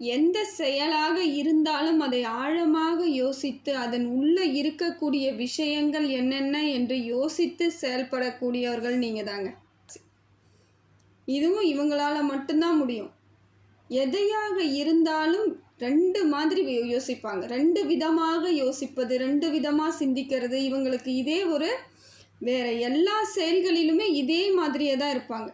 எந்த செயலாக இருந்தாலும் அதை ஆழமாக யோசித்து அதன் உள்ளே இருக்கக்கூடிய விஷயங்கள் என்னென்ன என்று யோசித்து செயல்படக்கூடியவர்கள் நீங்கள் தாங்க. இதுவும் இவங்களால மட்டும்தான் முடியும். எதையாக இருந்தாலும் ரெண்டு மாதிரி யோசிப்பாங்க. ரெண்டு விதமாக யோசிப்பது ரெண்டு விதமாக சிந்திக்கிறது இவங்களுக்கு இதே ஒரு வேறு எல்லா செயல்களிலுமே இதே மாதிரியே தான் இருப்பாங்க.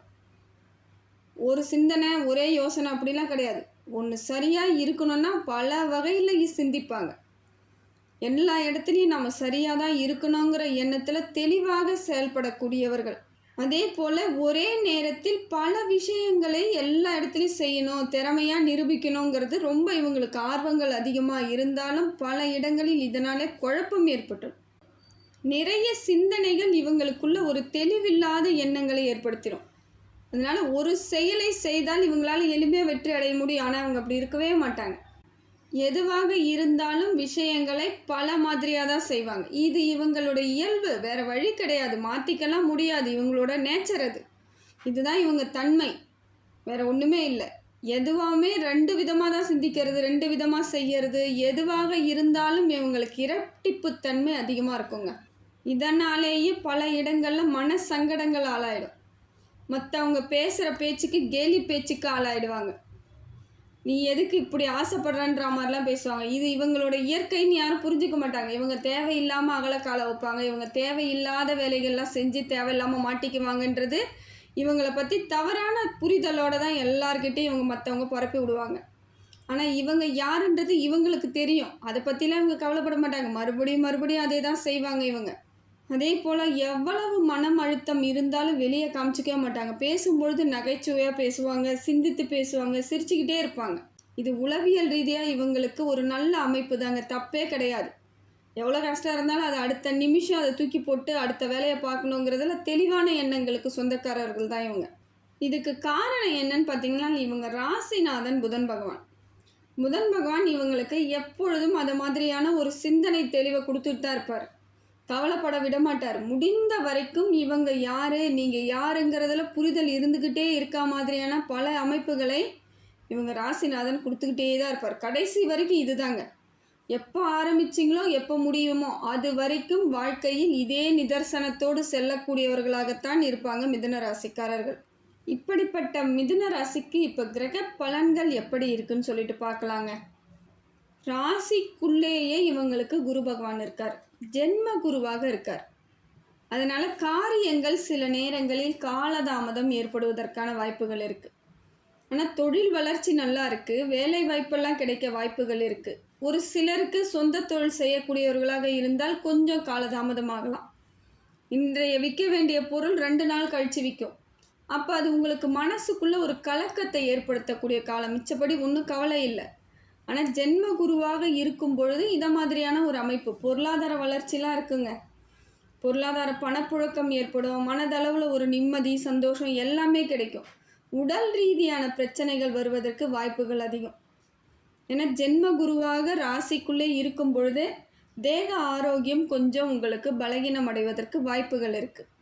ஒரு சிந்தனை ஒரே யோசனை அப்படிலாம் கிடையாது. ஒன்று சரியாக இருக்கணும்னா பல வகையில் சிந்திப்பாங்க. எல்லா இடத்துலையும் நம்ம சரியாக தான் இருக்கணுங்கிற எண்ணத்தில் தெளிவாக செயல்படக்கூடியவர்கள். அதே போல் ஒரே நேரத்தில் பல விஷயங்களை எல்லா இடத்துலையும் செய்யணும் திறமையாக நிரூபிக்கணுங்கிறது ரொம்ப இவங்களுக்கு ஆர்வங்கள் அதிகமாக இருந்தாலும் பல இடங்களில் இதனால் குழப்பம் ஏற்பட்டுடும் நிறைய சிந்தனைகள் இவங்களுக்குள்ள ஒரு தெளிவில்லாத எண்ணங்களை ஏற்படுத்திடும் அதனால் ஒரு செயலை செய்தால் இவங்களால் எளிமையாக வெற்றி அடைய முடியும். ஆனால் அவங்க அப்படி இருக்கவே மாட்டாங்க. எதுவாக இருந்தாலும் விஷயங்களை பல மாதிரியாக தான் செய்வாங்க. இது இவங்களோட இயல்பு. வேறு வழி கிடையாது. மாற்றிக்கலாம் முடியாது. இவங்களோட நேச்சர் அது. இதுதான் இவங்க தன்மை. வேறு ஒன்றுமே இல்லை. எதுவாகவுமே ரெண்டு விதமாக தான் சிந்திக்கிறது ரெண்டு விதமாக செய்கிறது எதுவாக இருந்தாலும் இவங்களுக்கு இரட்டிப்புத்தன்மை அதிகமாக இருக்குங்க. இதனாலேயே பல இடங்களில் மன சங்கடங்கள் ஆளாயிடும். மற்றவங்க பேசுகிற பேச்சுக்கு கேலி பேச்சுக்கு ஆளாயிடுவாங்க. நீ எதுக்கு இப்படி ஆசைப்படுறன்ற மாதிரிலாம் பேசுவாங்க. இது இவங்களோட இயற்கைன்னு யாரும் புரிஞ்சுக்க மாட்டாங்க. இவங்க தேவையில்லாமல் அகலக்கால வைப்பாங்க. இவங்க தேவையில்லாத வேலைகள்லாம் செஞ்சு தேவையில்லாமல் மாட்டிக்குவாங்கன்றது இவங்களை பற்றி தவறான புரிதலோடு தான் எல்லாருக்கிட்டையும் இவங்க மற்றவங்க பரப்பி விடுவாங்க. ஆனால் இவங்க யாருன்றது இவங்களுக்கு தெரியும். அதை பற்றிலாம் இவங்க கவலைப்பட மாட்டாங்க. மறுபடியும் மறுபடியும் அதே தான் செய்வாங்க இவங்க. அதே போல் எவ்வளவு மனம் அழுத்தம் இருந்தாலும் வெளியே காமிச்சிக்கவே மாட்டாங்க. பேசும்பொழுது நகைச்சுவையாக பேசுவாங்க சிந்தித்து பேசுவாங்க சிரிச்சுக்கிட்டே இருப்பாங்க. இது உளவியல் ரீதியாக இவங்களுக்கு ஒரு நல்ல அமைப்பு தாங்க தப்பே கிடையாது. எவ்வளோ கஷ்டம் இருந்தாலும் அதை அடுத்த நிமிஷம் அதை தூக்கி போட்டு அடுத்த வேலையை பார்க்கணுங்கிறதுல தெளிவான எண்ணங்களுக்கு சொந்தக்காரர்கள் தான் இவங்க. இதுக்கு காரணம் என்னன்னு பார்த்தீங்கன்னா இவங்க ராசிநாதன் புதன் பகவான். புதன் பகவான் இவங்களுக்கு எப்பொழுதும் அது மாதிரியான ஒரு சிந்தனை தெளிவை கொடுத்துட்டு தான் இருப்பார். கவலைப்பட விட மாட்டார் முடிந்த வரைக்கும் இவங்க யாரு நீங்கள் யாருங்கிறதுல புரிதல் இருந்துக்கிட்டே இருக்கா மாதிரியான பல அமைப்புகளை இவங்க ராசிநாதன் கொடுத்துக்கிட்டே தான் இருப்பார். கடைசி வரைக்கும் இதுதாங்க. எப்போ ஆரம்பிச்சிங்களோ எப்போ முடியுமோ அது வரைக்கும் வாழ்க்கையில் இதே நிதர்சனத்தோடு செல்லக்கூடியவர்களாகத்தான் இருப்பாங்க மிதுன ராசிக்காரர்கள். இப்படிப்பட்ட மிதுன ராசிக்கு இப்போ கிரக பலன்கள் எப்படி இருக்குன்னு சொல்லிட்டு பார்க்கலாங்க. ராசிக்குள்ளேயே இவங்களுக்கு குரு பகவான் இருக்கார். ஜென்ம குருவாக இருக்கார். அதனால் காரியங்கள் சில நேரங்களில் காலதாமதம் ஏற்படுவதற்கான வாய்ப்புகள் இருக்குது ஆனால் தொழில் வளர்ச்சி நல்லா இருக்குது வேலை வாய்ப்பெல்லாம் கிடைக்க வாய்ப்புகள் இருக்குது ஒரு சிலருக்கு சொந்த தொழில் செய்யக்கூடியவர்களாக இருந்தால் கொஞ்சம் காலதாமதமாகலாம் இன்றைய விற்க வேண்டிய பொருள் ரெண்டு நாள் கழிச்சு விற்கும். அப்போ அது உங்களுக்கு மனசுக்குள்ளே ஒரு கலக்கத்தை ஏற்படுத்தக்கூடிய காலம். மிச்சப்படி ஒன்றும் கவலை இல்லை. ஆனால் ஜென்ம குருவாக இருக்கும் பொழுது இதை மாதிரியான ஒரு அமைப்பு. பொருளாதார வளர்ச்சிலாம் இருக்குங்க. பொருளாதார பணப்புழக்கம் ஏற்படும். மனதளவில் ஒரு நிம்மதி சந்தோஷம் எல்லாமே கிடைக்கும். உடல் ரீதியான பிரச்சனைகள் வருவதற்கு வாய்ப்புகள் அதிகம். ஏன்னா ஜென்ம குருவாக ராசிக்குள்ளே இருக்கும் பொழுது தேக ஆரோக்கியம் கொஞ்சம் உங்களுக்கு பலகீனம் அடைவதற்கு வாய்ப்புகள் இருக்குது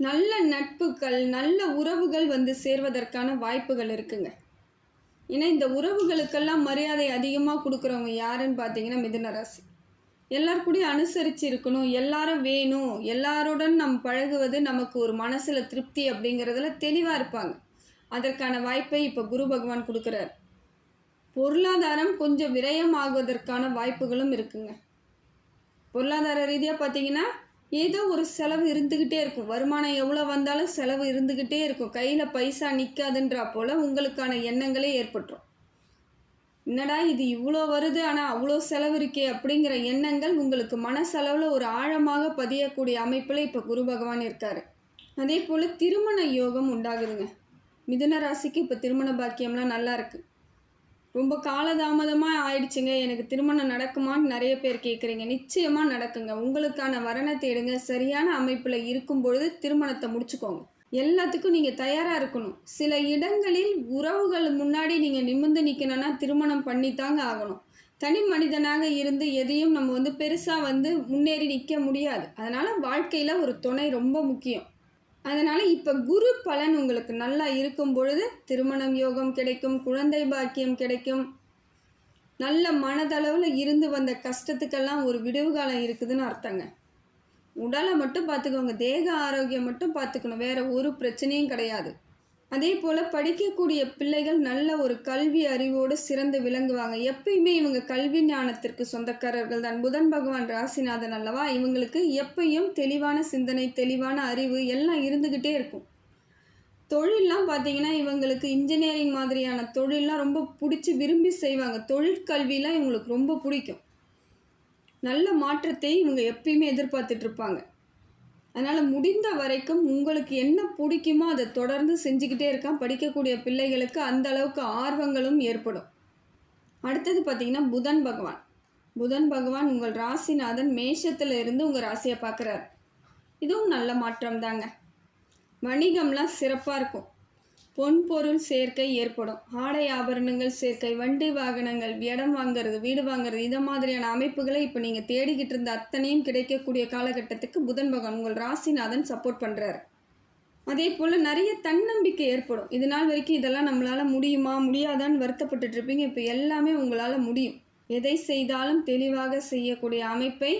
நல்ல நட்புகள் நல்ல உறவுகள் வந்து சேர்வதற்கான வாய்ப்புகள் இருக்குங்க. ஏன்னா இந்த உறவுகளுக்கெல்லாம் மரியாதை அதிகமாக கொடுக்குறவங்க யாருன்னு பார்த்தீங்கன்னா மிதுனராசி எல்லாருக்கூடையும் எல்லார் கூடயும் அனுசரித்து இருக்கணும் எல்லாரும் வேணும் எல்லாருடன் நம் பழகுவது நமக்கு ஒரு மனசில் திருப்தி அப்படிங்கிறதுல தெளிவாக இருப்பாங்க. அதற்கான வாய்ப்பை இப்போ குரு பகவான் கொடுக்குறார். பொருளாதாரம் கொஞ்சம் விரயமாகுவதற்கான வாய்ப்புகளும் இருக்குங்க. பொருளாதார ரீதியாக பார்த்தீங்கன்னா ஏதோ ஒரு செலவு இருந்துக்கிட்டே இருக்கும். வருமானம் எவ்வளோ வந்தாலும் செலவு இருந்துக்கிட்டே இருக்கும். கையில் பைசா நிற்காதுன்றா போல் உங்களுக்கான எண்ணங்களே ஏற்பட்டுரும். என்னடா இது இவ்வளோ வருது ஆனால் அவ்வளோ செலவு இருக்கே அப்படிங்கிற எண்ணங்கள் உங்களுக்கு மனசளவில் ஒரு ஆழமாக பதியக்கூடிய அமைப்பில் இப்போ குரு பகவான் இருக்கார். அதே போல் திருமண யோகம் உண்டாகுதுங்க. மிதுன ராசிக்கு இப்போ திருமண பாக்கியம்லாம் நல்லாயிருக்கு ரொம்ப காலதாமதமாக ஆயிடுச்சுங்க. எனக்கு திருமணம் நடக்குமான்னு நிறைய பேர் கேட்குறீங்க நிச்சயமாக நடக்குங்க. உங்களுக்கான வரனை தேடுங்க. சரியான அமைப்பில் இருக்கும் பொழுது திருமணத்தை முடிச்சுக்கோங்க. எல்லாத்துக்கும் நீங்கள் தயாராக இருக்கணும். சில இடங்களில் உறவுகள் முன்னாடி நீங்கள் நிமிர்ந்து நிற்கணும்னா திருமணம் பண்ணித்தாங்க ஆகணும். தனி மனிதனாக இருந்து எதையும் நம்ம வந்து பெருசாக வந்து முன்னேறி நிற்க முடியாது. அதனால் வாழ்க்கையில் ஒரு துணை ரொம்ப முக்கியம். அதனால் இப்போ குரு பலன் உங்களுக்கு நல்லா இருக்கும் பொழுது திருமணம் யோகம் கிடைக்கும் குழந்தை பாக்கியம் கிடைக்கும். நல்ல மனதளவில் இருந்து வந்த கஷ்டத்துக்கெல்லாம் ஒரு விடுவு காலம் இருக்குதுன்னு அர்த்தங்க. உடலை மட்டும் பார்த்துக்கோங்க தேக ஆரோக்கியம் மட்டும் பார்த்துக்கணும் வேறு ஒரு பிரச்சனையும் கிடையாது. அதே போல் படிக்கக்கூடிய பிள்ளைகள் நல்ல ஒரு கல்வி அறிவோடு சிறந்து விளங்குவாங்க. எப்பயுமே இவங்க கல்வி ஞானத்திற்கு சொந்தக்காரர்கள் தான். புதன் பகவான் ராசிநாதன் அல்லவா? இவங்களுக்கு எப்பயும் தெளிவான சிந்தனை தெளிவான அறிவு எல்லாம் இருந்துக்கிட்டே இருக்கும். தொழிலெலாம் பார்த்தீங்கன்னா இவங்களுக்கு இன்ஜினியரிங் மாதிரியான தொழிலெலாம் ரொம்ப பிடிச்சி விரும்பி செய்வாங்க. தொழிற்கல்விலாம் இவங்களுக்கு ரொம்ப பிடிக்கும். நல்ல மாற்றத்தை இவங்க எப்பயுமே எதிர்பார்த்துட்ருப்பாங்க அதனால் முடிந்த வரைக்கும் உங்களுக்கு என்ன பிடிக்குமோ அதை தொடர்ந்து செஞ்சுக்கிட்டே இருக்கான். படிக்கக்கூடிய பிள்ளைகளுக்கு அந்த அளவுக்கு ஆர்வங்களும் ஏற்படும். அடுத்தது பார்த்திங்கன்னா புதன் பகவான். புதன் பகவான் உங்கள் ராசிநாதன் மேஷத்தில் இருந்து உங்கள் ராசியை பார்க்குறாரு. இதுவும் நல்ல மாற்றம் தாங்க வணிகம்லாம் சிறப்பாக இருக்கும். பொன் பொருள் சேர்க்கை ஏற்படும். ஆடை ஆபரணங்கள் சேர்க்கை வண்டி வாகனங்கள் இடம் வாங்குறது வீடு வாங்குறது இதை மாதிரியான அமைப்புகளை இப்போ நீங்கள் தேடிக்கிட்டு இருந்த அத்தனையும் கிடைக்கக்கூடிய காலகட்டத்துக்கு புதன் பகவான் உங்கள் ராசிநாதன் சப்போர்ட் பண்ணுறாரு அதே போல் நிறைய தன்னம்பிக்கை ஏற்படும். இது நாள் வரைக்கும் இதெல்லாம் நம்மளால் முடியுமா முடியாதான்னு வருத்தப்பட்டுட்டு இருப்பீங்க. இப்போ எல்லாமே உங்களால் முடியும். எதை செய்தாலும் தெளிவாக செய்யக்கூடிய அமைப்பை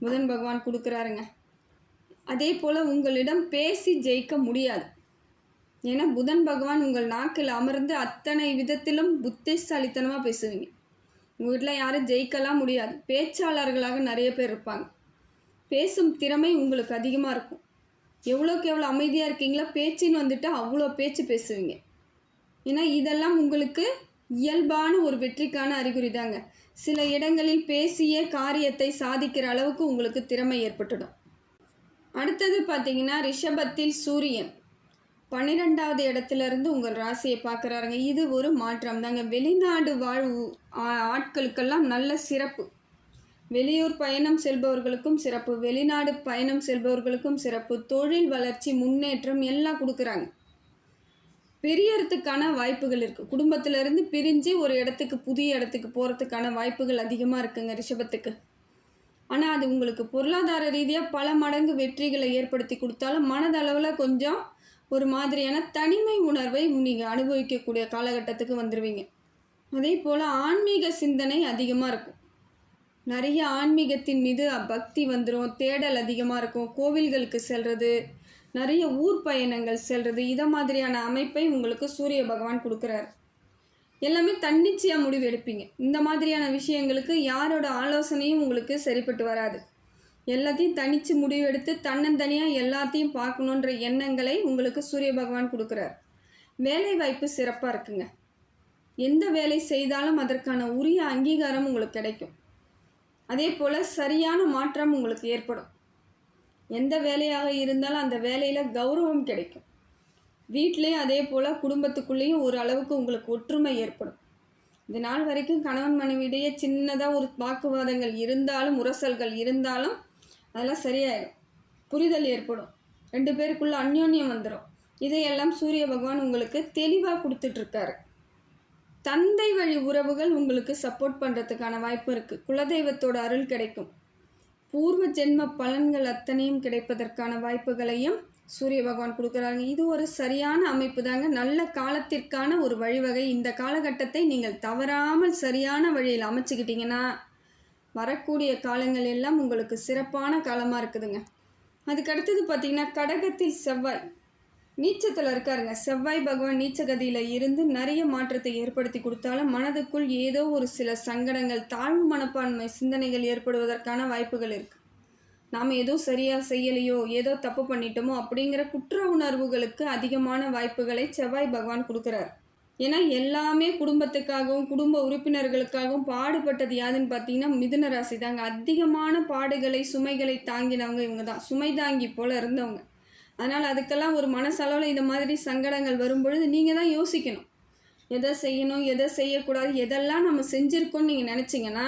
புதன் பகவான் கொடுக்குறாருங்க. அதே போல் உங்களிடம் பேசி ஜெயிக்க முடியாது. ஏன்னா புதன் பகவான் உங்கள் நாக்கில் அமர்ந்து அத்தனை விதத்திலும் புத்திசாலித்தனமாக பேசுவீங்க. உங்கள் வீட்டில் யாரும் ஜெயிக்கலாம் முடியாது. பேச்சாளர்களாக நிறைய பேர் இருப்பாங்க. பேசும் திறமை உங்களுக்கு அதிகமாக இருக்கும். எவ்வளோக்கு எவ்வளோ அமைதியாக இருக்கீங்களோ பேச்சின்னு வந்துட்டு அவ்வளோ பேச்சு பேசுவீங்க. ஏன்னா இதெல்லாம் உங்களுக்கு இயல்பான ஒரு வெற்றிக்கான அறிகுறி தாங்க. சில இடங்களில் பேசிய காரியத்தை சாதிக்கிற அளவுக்கு உங்களுக்கு திறமை ஏற்பட்டுடும். அடுத்தது பார்த்தீங்கன்னா ரிஷபத்தில் சூரியன். பன்னிரெண்டாவது இடத்துல இருந்து உங்கள் ராசியை பார்க்குறாருங்க. இது ஒரு மாற்றம் தாங்க வெளிநாடு வாழ் ஆட்களுக்கெல்லாம் நல்ல சிறப்பு. வெளியூர் பயணம் செல்பவர்களுக்கும் சிறப்பு. வெளிநாடு பயணம் செல்பவர்களுக்கும் சிறப்பு. தொழில் வளர்ச்சி முன்னேற்றம் எல்லாம் கொடுக்குறாங்க. பிரியறதுக்கான வாய்ப்புகள் இருக்குது குடும்பத்திலேருந்து பிரிஞ்சு ஒரு இடத்துக்கு புதிய இடத்துக்கு போகிறதுக்கான வாய்ப்புகள் அதிகமாக இருக்குங்க ரிஷபத்துக்கு. ஆனால் அது உங்களுக்கு பொருளாதார ரீதியாக பல மடங்கு வெற்றிகளை ஏற்படுத்தி கொடுத்தாலும் மனதளவில் கொஞ்சம் ஒரு மாதிரியான தனிமை உணர்வை நீங்கள் அனுபவிக்கக்கூடிய காலகட்டத்துக்கு வந்துடுவீங்க அதே போல் ஆன்மீக சிந்தனை அதிகமாக இருக்கும். நிறைய ஆன்மீகத்தின் மீது பக்தி வந்துடும் தேடல் அதிகமாக இருக்கும். கோவில்களுக்கு செல்வது நிறைய ஊர் பயணங்கள் செல்வது இதை மாதிரியான அமைப்பை உங்களுக்கு சூரிய பகவான் கொடுக்குறாரு. எல்லாமே தன்னிச்சையாக முடிவு எடுப்பீங்க. இந்த மாதிரியான விஷயங்களுக்கு யாரோட ஆலோசனையும் உங்களுக்கு சரிப்பட்டு வராது. எல்லாத்தையும் தனித்து முடிவெடுத்து தன்னந்தனியாக எல்லாத்தையும் பார்க்கணுன்ற எண்ணங்களை உங்களுக்கு சூரிய பகவான் கொடுக்குறார். வேலை வாய்ப்பு சிறப்பாக இருக்குங்க. எந்த வேலை செய்தாலும் அதற்கான உரிய அங்கீகாரம் உங்களுக்கு கிடைக்கும். அதே போல் சரியான மாற்றம் உங்களுக்கு ஏற்படும். எந்த வேலையாக இருந்தாலும் அந்த வேலையில் கௌரவம் கிடைக்கும். வீட்லேயும் அதே போல் குடும்பத்துக்குள்ளேயும் ஒரு அளவுக்கு உங்களுக்கு ஒற்றுமை ஏற்படும். இது நாள் வரைக்கும் கணவன் மனைவியிடையே சின்னதாக ஒரு வாக்குவாதங்கள் இருந்தாலும் உரசல்கள் இருந்தாலும் அதெல்லாம் சரியாயிடும் புரிதல் ஏற்படும். ரெண்டு பேருக்குள்ளே அந்யோன்யம் வந்துடும் இதையெல்லாம் சூரிய பகவான் உங்களுக்கு தெளிவாக கொடுத்துட்ருக்காரு. தந்தை வழி உறவுகள் உங்களுக்கு சப்போர்ட் பண்ணுறதுக்கான வாய்ப்பு இருக்குது குலதெய்வத்தோட அருள் கிடைக்கும். பூர்வ ஜென்ம பலன்கள் அத்தனையும் கிடைப்பதற்கான வாய்ப்புகளையும் சூரிய பகவான் கொடுக்குறாங்க இது ஒரு சரியான அமைப்பு தாங்க. நல்ல காலத்திற்கான ஒரு வழிவகை. இந்த காலகட்டத்தை நீங்கள் தவறாமல் சரியான வழியில் அமைச்சுக்கிட்டிங்கன்னா வரக்கூடிய காலங்கள் எல்லாம் உங்களுக்கு சிறப்பான காலமாக இருக்குதுங்க. அதுக்கு அடுத்தது பார்த்திங்கன்னா கடகத்தில் செவ்வாய். நீச்சத்தில் இருக்காருங்க. செவ்வாய் பகவான் நீச்சகதியில் இருந்து நிறைய மாற்றத்தை ஏற்படுத்தி கொடுத்தாலும் மனதுக்குள் ஏதோ ஒரு சில சங்கடங்கள் தாழ்வு மனப்பான்மை சிந்தனைகள் ஏற்படுவதற்கான வாய்ப்புகள் இருக்குது நாம் ஏதோ சரியாக செய்யலையோ ஏதோ தப்பு பண்ணிட்டோமோ அப்படிங்கிற குற்ற உணர்வுகளுக்கு அதிகமான வாய்ப்புகளை செவ்வாய் பகவான் கொடுக்குறார். ஏன்னா எல்லாமே குடும்பத்துக்காகவும் குடும்ப உறுப்பினர்களுக்காகவும் பாடுபட்டது யாதுன்னு பார்த்தீங்கன்னா மிதுன ராசி தாங்க. அதிகமான பாடுகளை சுமைகளை தாங்கினவங்க இவங்க தான் சுமை தாங்கி போல் இருந்தவங்க. அதனால் அதுக்கெல்லாம் ஒரு மனசளவில் இந்த மாதிரி சங்கடங்கள் வரும்பொழுது நீங்கள் தான் யோசிக்கணும். எதை செய்யணும் எதை செய்யக்கூடாது எதெல்லாம் நம்ம செஞ்சுருக்கோன்னு நீங்கள் நினச்சிங்கன்னா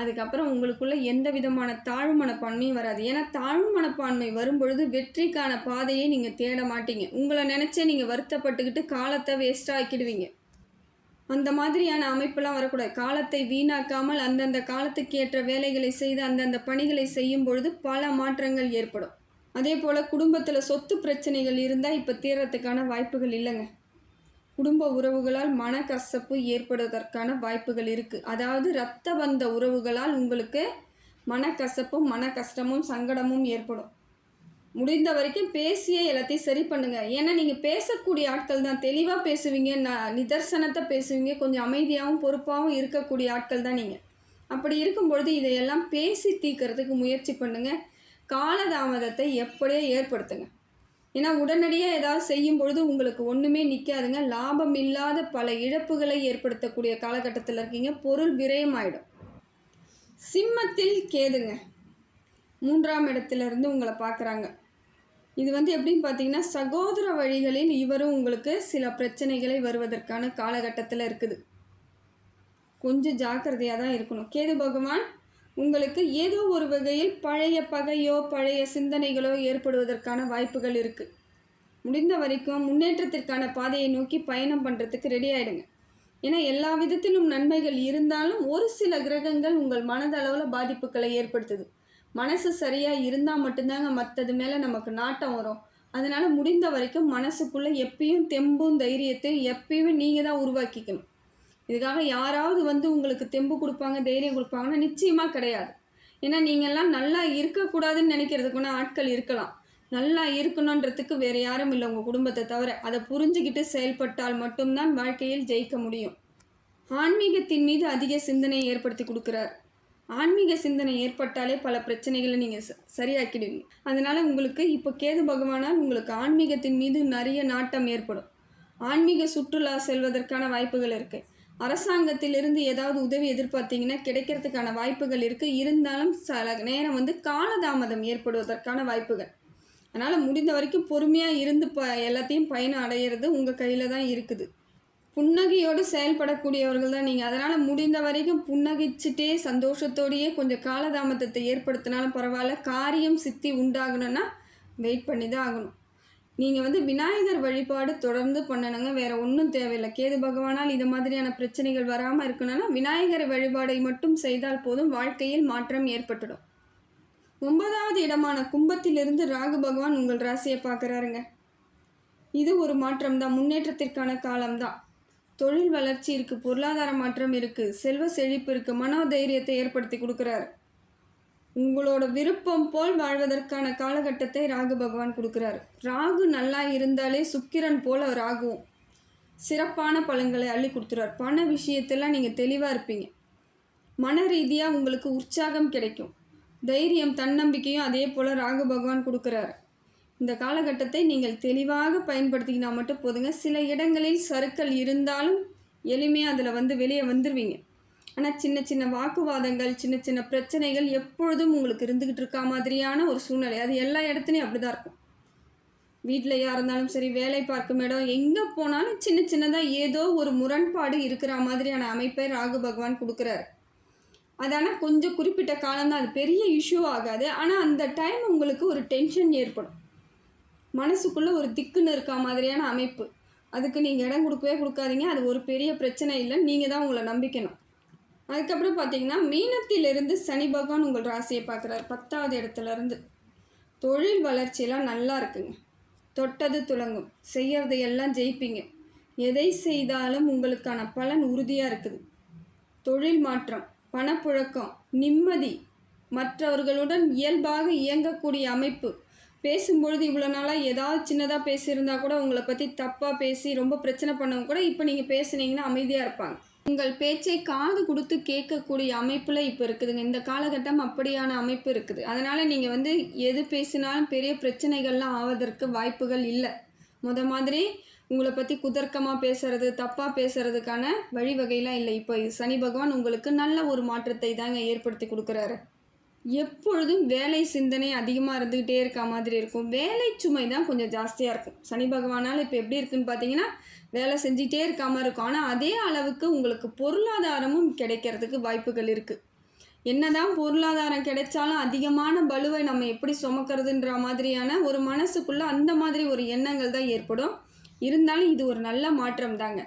அதுக்கப்புறம் உங்களுக்குள்ள எந்த விதமான தாழ்வு மனப்பான்மையும் வராது. ஏன்னா தாழ்வு மனப்பான்மை வரும்பொழுது வெற்றிக்கான பாதையை நீங்கள் தேட மாட்டீங்க. உங்களை நினச்சே நீங்கள் வருத்தப்பட்டுக்கிட்டு காலத்தை வேஸ்ட்டாக ஆக்கிடுவீங்க. அந்த மாதிரியான அமைப்பெல்லாம் வரக்கூடாது. காலத்தை வீணாக்காமல் அந்தந்த காலத்துக்கு ஏற்ற வேலைகளை செய்து அந்தந்த பணிகளை செய்யும் பொழுது பல மாற்றங்கள் ஏற்படும். அதே போல் குடும்பத்தில் சொத்து பிரச்சனைகள் இருந்தால் இப்போ தீரத்துக்கான வாய்ப்புகள் இல்லைங்க. குடும்ப உறவுகளால் மனக்கசப்பு ஏற்படுவதற்கான வாய்ப்புகள் இருக்குது அதாவது இரத்த பந்த உறவுகளால் உங்களுக்கு மனக்கசப்பும் மன கஷ்டமும் சங்கடமும் ஏற்படும். முடிந்த வரைக்கும் பேசியே எல்லாத்தையும் சரி பண்ணுங்கள் ஏன்னா நீங்கள் பேசக்கூடிய ஆட்கள் தான். தெளிவாக பேசுவீங்க ந நிதர்சனத்தை பேசுவீங்க. கொஞ்சம் அமைதியாகவும் பொறுப்பாகவும் இருக்கக்கூடிய ஆட்கள் தான் நீங்கள் அப்படி இருக்கும் பொழுது இதையெல்லாம் பேசி தீர்க்கறதுக்கு முயற்சி பண்ணுங்கள் காலதாமதத்தை எப்படியோ ஏற்படுத்துங்க. ஏன்னா உடனடியாக ஏதாவது செய்யும் பொழுது உங்களுக்கு ஒன்றுமே நிற்காதுங்க லாபம் இல்லாத பல இழப்புகளை ஏற்படுத்தக்கூடிய காலகட்டத்தில் இருக்கீங்க. பொருள் விரயமாயிடும். சிம்மத்தில் கேதுங்க. மூன்றாம் இடத்துல இருந்து உங்களை பார்க்குறாங்க. இது வந்து எப்படின்னு பார்த்தீங்கன்னா சகோதர வழிகளில் இவரும் உங்களுக்கு சில பிரச்சனைகளை வருவதற்கான காலகட்டத்தில் இருக்குது. கொஞ்சம் ஜாக்கிரதையாக தான் இருக்கணும். கேது பகவான் உங்களுக்கு ஏதோ ஒரு வகையில் பழைய பகையோ பழைய சிந்தனைகளோ ஏற்படுவதற்கான வாய்ப்புகள் இருக்குது முடிந்த வரைக்கும் முன்னேற்றத்திற்கான பாதையை நோக்கி பயணம் பண்ணுறதுக்கு ரெடி ஆகிடுங்க ஏன்னா எல்லா விதத்திலும் நன்மைகள் இருந்தாலும் ஒரு சில கிரகங்கள் உங்கள் மனதளவில் பாதிப்புகளை ஏற்படுத்துது. மனசு சரியாக இருந்தால் மட்டும்தாங்க மற்றது மேலே நமக்கு நாட்டம் வரும். அதனால் முடிந்த வரைக்கும் மனசுக்குள்ளே எப்பயும் தெம்பும் தைரியத்தையும் எப்பயுமே நீங்கள் தான் உருவாக்கிக்கணும். இதுக்காக யாராவது வந்து உங்களுக்கு தெம்பு கொடுப்பாங்க தைரியம் கொடுப்பாங்கன்னா நிச்சயமாக கிடையாது. ஏன்னா நீங்கள்லாம் நல்லா இருக்கக்கூடாதுன்னு நினைக்கிறதுக்குன்னா ஆட்கள் இருக்கலாம். நல்லா இருக்கணுன்றதுக்கு வேறு யாரும் இல்லை உங்கள் குடும்பத்தை தவிர. அதை புரிஞ்சுக்கிட்டு செயல்பட்டால் மட்டும்தான் வாழ்க்கையில் ஜெயிக்க முடியும். ஆன்மீகத்தின் மீது அதிக சிந்தனையை ஏற்படுத்தி கொடுக்குறார். ஆன்மீக சிந்தனை ஏற்பட்டாலே பல பிரச்சனைகளை நீங்கள் ச சரியாக்கிடுவீங்க. அதனால் உங்களுக்கு இப்போ கேது பகவானால் உங்களுக்கு ஆன்மீகத்தின் மீது நிறைய நாட்டம் ஏற்படும். ஆன்மீக சுற்றுலா செல்வதற்கான வாய்ப்புகள் இருக்குது அரசாங்கத்திலிருந்து ஏதாவது உதவி எதிர்பார்த்தீங்கன்னா கிடைக்கிறதுக்கான வாய்ப்புகள் இருக்குது இருந்தாலும் சில நேரம் வந்து காலதாமதம் ஏற்படுவதற்கான வாய்ப்புகள். அதனால் முடிந்த வரைக்கும் பொறுமையாக இருந்து ப எல்லாத்தையும் பயணம் அடையிறது உங்கள் கையில் தான் இருக்குது. புன்னகையோடு செயல்படக்கூடியவர்கள் தான் நீங்கள் அதனால் முடிந்த வரைக்கும் புன்னகைச்சிட்டே சந்தோஷத்தோடையே கொஞ்சம் காலதாமதத்தை ஏற்படுத்தினாலும் பரவாயில்ல. காரியம் சித்தி உண்டாகணும்னா வெயிட் பண்ணி தான் ஆகணும். நீங்கள் வந்து விநாயகர் வழிபாடு தொடர்ந்து பண்ணணுங்க. வேறு ஒன்றும் தேவையில்லை. கேது பகவானால் இது மாதிரியான பிரச்சனைகள் வராமல் இருக்கணும்னா விநாயகர் வழிபாடை மட்டும் செய்தால் போதும் வாழ்க்கையில் மாற்றம் ஏற்பட்டுடும். ஒன்பதாவது இடமான கும்பத்திலிருந்து ராகு பகவான் உங்கள் ராசியை பார்க்குறாருங்க. இது ஒரு மாற்றம் தான். முன்னேற்றத்திற்கான காலம்தான் தொழில் வளர்ச்சி இருக்குது பொருளாதார மாற்றம் இருக்குது செல்வ செழிப்பு இருக்குது மனோதைரியத்தை ஏற்படுத்தி கொடுக்குறாரு. உங்களோட விருப்பம் போல் வாழ்வதற்கான காலகட்டத்தை ராகு பகவான் கொடுக்குறாரு. ராகு நல்லா இருந்தாலே சுக்கிரன் போல ராகுவும் சிறப்பான பலன்களை அள்ளி கொடுத்துறாரு. பண விஷயத்தெல்லாம் நீங்கள் தெளிவாக இருப்பீங்க. மன ரீதியாக உங்களுக்கு உற்சாகம் கிடைக்கும். தைரியம் தன்னம்பிக்கையும் அதே போல் ராகு பகவான் கொடுக்குறாரு. இந்த காலகட்டத்தை நீங்கள் தெளிவாக பயன்படுத்திக்கினா மட்டும் போதுங்க. சில இடங்களில் சறுக்கல் இருந்தாலும் எளிமையாக அதில் வந்து வெளியே வந்துடுவீங்க ஆனால் சின்ன சின்ன வாக்குவாதங்கள் சின்ன சின்ன பிரச்சனைகள் எப்பொழுதும் உங்களுக்கு இருந்துக்கிட்டு இருக்கா மாதிரியான ஒரு சூழ்நிலை. அது எல்லா இடத்துலையும் அப்படி தான் இருக்கும் வீட்டிலையா இருந்தாலும் சரி வேலை பார்க்கும் இடம் எங்கே போனாலும் சின்ன சின்னதாக ஏதோ ஒரு முரண்பாடு இருக்கிற மாதிரியான அமைப்பை ராகு பகவான் கொடுக்குறாரு. அது ஆனால் கொஞ்சம் குறிப்பிட்ட காலம்தான். அது பெரிய இஷ்யூ ஆகாது. ஆனால் அந்த டைம் உங்களுக்கு ஒரு டென்ஷன் ஏற்படும். மனசுக்குள்ளே ஒரு திக்குன்னு இருக்கா மாதிரியான அமைப்பு. அதுக்கு நீங்கள் இடம் கொடுக்கவே கொடுக்காதீங்க. அது ஒரு பெரிய பிரச்சனை இல்லை நீங்கள் தான் உங்களை நம்பிக்கணும். அதுக்கப்புறம் பார்த்தீங்கன்னா மீனத்திலிருந்து சனி பகவான் உங்கள் ராசியை பார்க்குறாரு. பத்தாவது இடத்துலேருந்து. தொழில் வளர்ச்சியெல்லாம் நல்லா இருக்குங்க. தொட்டது துளங்கும் செய்கிறதை எல்லாம் ஜெயிப்பீங்க. எதை செய்தாலும் உங்களுக்கான பலன் உறுதியாக இருக்குது. தொழில் மாற்றம் பணப்புழக்கம் நிம்மதி. மற்றவர்களுடன் இயல்பாக இயங்கக்கூடிய அமைப்பு. பேசும்பொழுது இவ்வளோ நாளாக ஏதாவது சின்னதாக பேசியிருந்தா கூட உங்களை பற்றி தப்பாக பேசி ரொம்ப பிரச்சனை பண்ணவங்க கூட இப்போ நீங்கள் பேசுனீங்கன்னா அமைதியாக இருப்பாங்க. உங்கள் பேச்சை காது கொடுத்து கேட்கக்கூடிய அமைப்பில் இப்போ இருக்குதுங்க. இந்த காலகட்டம் அப்படியான அமைப்பு இருக்குது. அதனால் நீங்கள் வந்து எது பேசினாலும் பெரிய பிரச்சனைகள்லாம் ஆவதற்கு வாய்ப்புகள் இல்லை. முத மாதிரி உங்களை பற்றி குதர்க்கமாக பேசுறது தப்பாக பேசுறதுக்கான வழிவகையெல்லாம் இல்லை. இப்போ சனி பகவான் உங்களுக்கு நல்ல ஒரு மாற்றத்தை தாங்க ஏற்படுத்தி கொடுக்குறாரு. எப்பொழுதும் வேலை சிந்தனை அதிகமாக இருந்துக்கிட்டே இருக்க மாதிரி இருக்கும். வேலை சுமை தான் கொஞ்சம் ஜாஸ்தியாக இருக்கும். சனி பகவானால் இப்போ எப்படி இருக்குன்னு பார்த்தீங்கன்னா வேலை செஞ்சிட்டே இருக்காமல் இருக்கும். ஆனால் அதே அளவுக்கு உங்களுக்கு பொருளாதாரமும் கிடைக்கிறதுக்கு வாய்ப்புகள் இருக்குது என்னதான் பொருளாதாரம் கிடைச்சாலும் அதிகமான பலுவை நம்ம எப்படி சுமக்கிறதுன்ற மாதிரியான ஒரு மனசுக்குள்ளே அந்த மாதிரி ஒரு எண்ணங்கள் தான் ஏற்படும். இருந்தாலும் இது ஒரு நல்ல மாற்றம் தாங்க.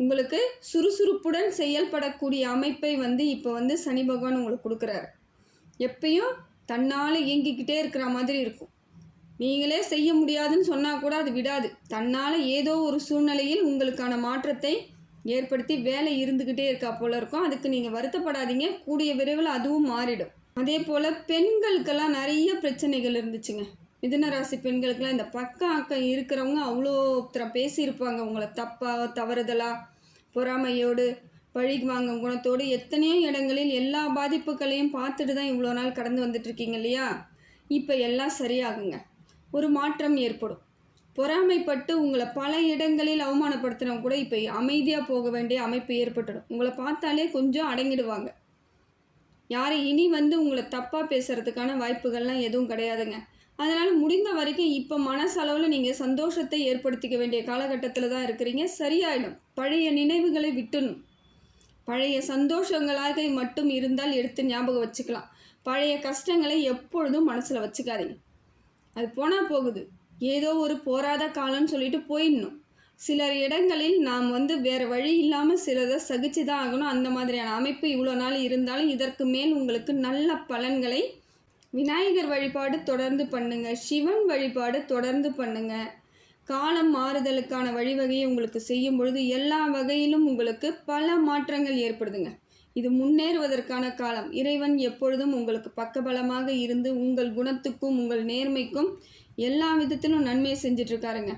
உங்களுக்கு சுறுசுறுப்புடன் செயல்படக்கூடிய அமைப்பை வந்து இப்போ வந்து சனி பகவான் உங்களுக்கு கொடுக்குறாரு. எப்பயும் தன்னால் இயங்கிக்கிட்டே இருக்கிற மாதிரி இருக்கும். நீங்களே செய்ய முடியாதுன்னு சொன்னால் கூட அது விடாது. தன்னால் ஏதோ ஒரு சூழ்நிலையில் உங்களுக்கான மாற்றத்தை ஏற்படுத்தி வேலை இருந்துக்கிட்டே இருக்கா போல இருக்கும். அதுக்கு நீங்கள் வருத்தப்படாதீங்க. கூடிய விரைவில் அதுவும் மாறிடும். அதே போல் பெண்களுக்கெல்லாம் நிறைய பிரச்சனைகள் இருந்துச்சுங்க. மிதுன ராசி பெண்களுக்கெல்லாம் இந்த பக்கம் அக்கம் இருக்கிறவங்க அவ்வளோ பேசியிருப்பாங்க. உங்களை தப்பாக தவறுதலாக பொறாமையோடு பழி வாங்கும் குணத்தோடு எத்தனையோ இடங்களில் எல்லா பாதிப்புகளையும் பார்த்துட்டு தான் இவ்வளோ நாள் கடந்து வந்துட்டுருக்கீங்க இல்லையா? இப்போ எல்லாம் சரியாகுங்க. ஒரு மாற்றம் ஏற்படும். பொறாமைப்பட்டு உங்களை பல இடங்களில் அவமானப்படுத்தினவங்க கூட இப்போ அமைதியாக போக வேண்டிய அமைப்பு ஏற்பட்டுடும். உங்களை பார்த்தாலே கொஞ்சம் அடங்கிடுவாங்க. யாரை இனி வந்து உங்களை தப்பாக பேசுகிறதுக்கான வாய்ப்புகள்லாம் எதுவும் கிடையாதுங்க. அதனால் முடிந்த வரைக்கும் இப்போ மனசளவில் நீங்கள் சந்தோஷத்தை ஏற்படுத்திக்க வேண்டிய காலகட்டத்தில் தான் இருக்கிறீங்க. சரியாயிடும். பழைய நினைவுகளை விட்டுணும். பழைய சந்தோஷங்களாக மட்டும் இருந்தால் எடுத்து ஞாபகம் வச்சுக்கலாம். பழைய கஷ்டங்களை எப்பொழுதும் மனசில் வச்சுக்காதீங்க. அது போனால் போகுது. ஏதோ ஒரு போராத காலம்னு சொல்லிட்டு போயிடணும். சிலர் இடங்களில் நாம் வந்து வேறு வழி இல்லாமல் சிலதை சகிச்சு தான் ஆகணும். அந்த மாதிரியான அமைப்பு இவ்வளோ நாள் இருந்தாலும் இதற்கு மேல் உங்களுக்கு நல்ல பலன்களை விநாயகர் வழிபாடு தொடர்ந்து பண்ணுங்கள் சிவன் வழிபாடு தொடர்ந்து பண்ணுங்கள் காலம் மாறுதலுக்கான வழிவகையை உங்களுக்கு செய்யும் பொழுது எல்லா வகையிலும் உங்களுக்கு பல மாற்றங்கள் ஏற்படுதுங்க. இது முன்னேறுவதற்கான காலம். இறைவன் எப்பொழுதும் உங்களுக்கு பக்கபலமாக இருந்து உங்கள் குணத்துக்கும் உங்கள் நேர்மைக்கும் எல்லா விதத்திலும் நன்மை செஞ்சிட்ருக்காருங்க.